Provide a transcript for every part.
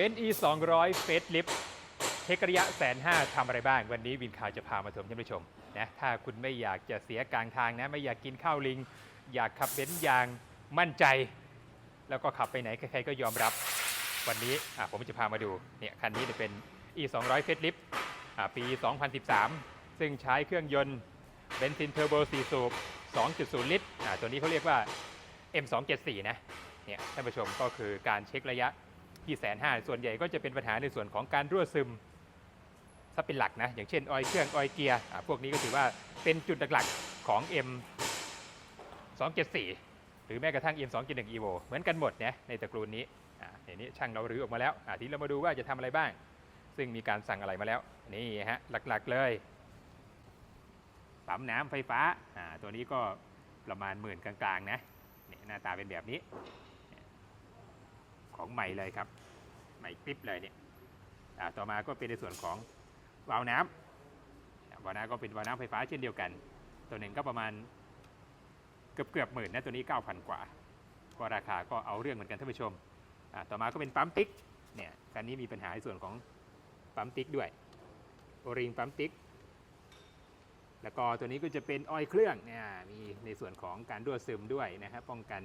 เบนซ์ E 200เฟสลิฟเทคระยะแสนห้าทำอะไรบ้าง วันนี้วินข่าวจะพามาชมท่านผู้ชมนะถ้าคุณไม่อยากจะเสียกลางทางนะ ไม่อยากกินข้าวลิง อยากขับเบนซ์ยางมั่นใจ แล้วก็ขับไปไหน ใครๆก็ยอมรับ วันนี้อะผมจะพามาดูเนี่ยคันนี้เนี่ยเป็น E 200เฟสลิฟปี 2013 ซึ่งใช้เครื่องยนต์เบนซินเทอร์โบ4สูบ 2.0 ลิตรอ่าตัวนี้เขาเรียกว่า M274 นะเนี่ยท่านผู้ชมก็คือการเช็คระยะ ที่แสนห้าส่วนใหญ่ก็จะเป็นปัญหาในส่วนของการรั่วซึมถ้าเป็นหลักนะอย่างเช่นออยเครื่องออยเกียร์พวกนี้ก็ถือว่าเป็นจุดหลักๆของ M 274 หรือแม้กระทั่ง M 2 1 Evo เหมือนกันหมดนะในตระกูลนี้อ่าทีนี้ช่างเรารื้อออกมาแล้วทีนี้เรามาดูว่าจะทำอะไรบ้าง ซึ่งมีการสั่งอะไรมาแล้ว นี่ฮะหลักๆเลยปั๊มน้ำไฟฟ้าอ่าตัวนี้ก็ประมาณหมื่นกลางๆนะเนี่ยหน้าตาเป็นแบบนี้ ของใหม่เลยครับ ใหม่กริบเลยเนี่ยต่อมาก็เป็นในส่วนของวาล์วน้ำอ่าวาล์วน้ำก็เป็นวาล์วน้ำไฟฟ้าเช่นเดียวกัน ตัวหนึ่งก็ประมาณเกือบเกือบหมื่นนะตัวนี้ 9,000 กว่า ก็ราคาก็เอาเรื่องเหมือนกันท่านผู้ชม ต่อมาก็เป็นปั๊มติ๊กเนี่ยคันนี้มีปัญหาในส่วนของปั๊มติ๊กด้วยโอริงปั๊มติ๊กแล้วก็ตัวนี้ก็จะเป็นออยล์เครื่องเนี่ยมีในส่วนของการรั่วซึมด้วยนะครับป้องกัน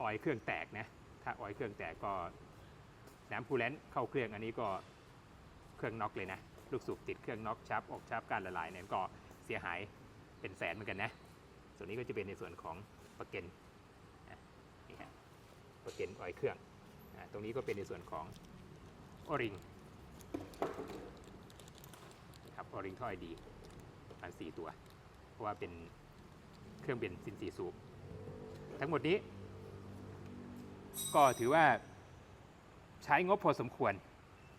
ออยเครื่องแตกนะ ถ้าออยเครื่องแตกก็น้ำคูลเลนต์เข้าเครื่องอันนี้ก็เครื่องน็อกเลยนะ ลูกสูบติดเครื่องน็อกชับออกชับการละลายเนี่ยก็เสียหายเป็นแสนเหมือนกันนะ ส่วนนี้ก็จะเป็นในส่วนของประเก็นนี่ฮะประเก็นออยเครื่องตรงนี้ก็เป็นในส่วนของออริงครับออริงท่อยดีประมาณ4ตัว เพราะว่าเป็นเครื่องเบนซินสีสูบ ทั้งหมดนี้ ก็ถือว่าใช้งบพอสมควร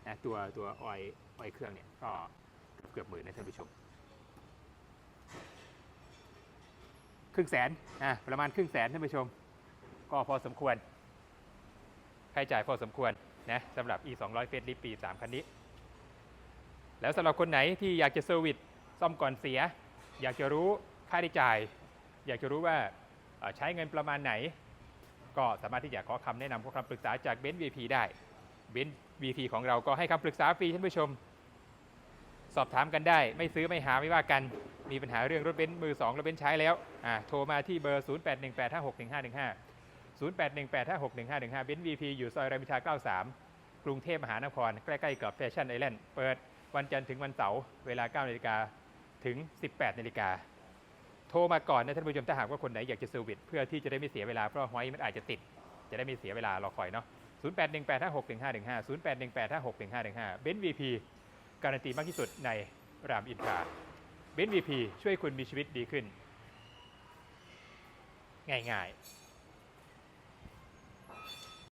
นะตัวตัวออยออยเครื่องเนี่ยก็เกือบหมื่นนะท่านผู้ชม ครึ่งแสนอะประมาณครึ่งแสนท่านผู้ชม ก็พอสมควรค่าใช้จ่ายพอสมควรนะสำหรับ e 2 0 0เฟสลิปปี 3 คันนี้ แล้วสำหรับคนไหนที่อยากจะเซอร์วิสซ่อมก่อนเสีย อยากจะรู้ค่าใช้จ่าย อยากจะรู้ว่าใช้เงินประมาณไหน ก็สามารถที่จะขอคำแนะนำขอคำปรึกษาจากเบนซ์ VP ได้เบนซ์ VP ของเราก็ให้คำปรึกษาฟรีท่านผู้ชม สอบถามกันได้ ไม่ซื้อไม่หาไม่ว่ากันมีปัญหาเรื่องรถเบนซ์มือ2รถเบนซ์ใช้แล้วอ่าโทรมาที่เบอร์ 0818561515 0818561515เบนซ์ VP อยู่ซอยรามอินทรา93 กรุงเทพมหานคร ใกล้ๆกับแฟชั่นไอแลนด์เปิดวันจันทร์ถึงวันเสาร์เวลา9นาฬิกาถึง 18นาฬิกา โทรมาก่อนนะท่านผู้ชมถ้าหากว่าคนไหนอยากจะเซอร์วิสเพื่อที่จะได้ไม่เสียเวลาเพราะหอยมันอาจจะติด จะได้ไม่เสียเวลารอคอยเนาะ0818561515 0818561515 เบนซ์วีพีการันตีมากที่สุดในรามอินทราเบนซ์วีพีช่วยคุณมีชีวิตดีขึ้น ง่ายๆ